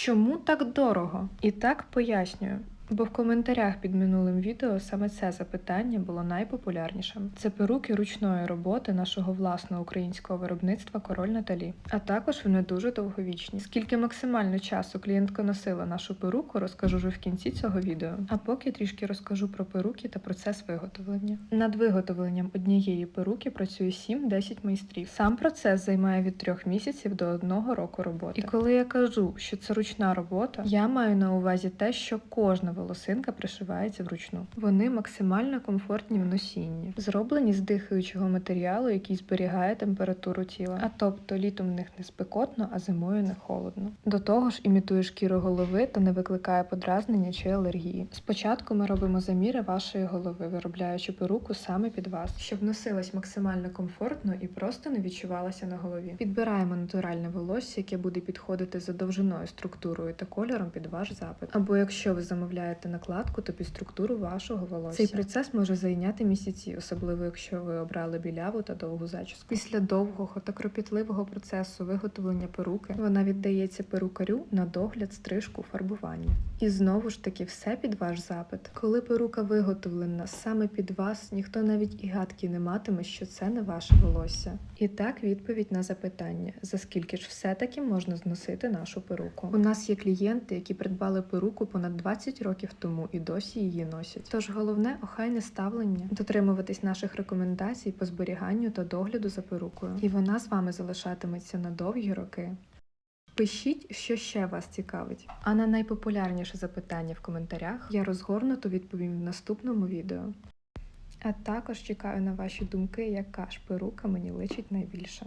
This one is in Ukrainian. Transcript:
Чому так дорого? І так пояснюю. Бо в коментарях під минулим відео саме це запитання було найпопулярнішим. Це перуки ручної роботи нашого власного українського виробництва Король Наталі. А також вони дуже довговічні. Скільки максимально часу клієнтка носила нашу перуку, розкажу вже в кінці цього відео. А поки трішки розкажу про перуки та процес виготовлення. Над виготовленням однієї перуки працює 7-10 майстрів. Сам процес займає від 3 місяців до 1 року роботи. І коли я кажу, що це ручна робота, я маю на увазі те, що кожна волосинка пришивається вручну. Вони максимально комфортні в носінні, зроблені з дихаючого матеріалу, який зберігає температуру тіла. А тобто літом в них не спекотно, а зимою не холодно. До того ж, імітує шкіру голови та не викликає подразнення чи алергії. Спочатку ми робимо заміри вашої голови, виробляючи перуку саме під вас, щоб носилась максимально комфортно і просто не відчувалася на голові. Підбираємо натуральне волосся, яке буде підходити за довжиною, структурою та кольором під ваш запит. Або якщо ви замовляєте накладку, то під структуру вашого волосся. Цей процес може зайняти місяці, особливо якщо ви обрали біляву та довгу зачіску. Після довгого та кропітливого процесу виготовлення перуки вона віддається перукарю на догляд, стрижку, фарбування. І знову ж таки, все під ваш запит. Коли перука виготовлена саме під вас, ніхто навіть і гадки не матиме, що це не ваше волосся. І так відповідь на запитання: за скільки ж все-таки можна зносити нашу перуку? У нас є клієнти, які придбали перуку понад 20 років тому і досі її носять. Тож головне охайне ставлення, дотримуватись наших рекомендацій по зберіганню та догляду за перукою. І вона з вами залишатиметься на довгі роки. Пишіть, що ще вас цікавить. А на найпопулярніше запитання в коментарях я розгорнуто відповім в наступному відео. А також чекаю на ваші думки, яка ж перука мені личить найбільше.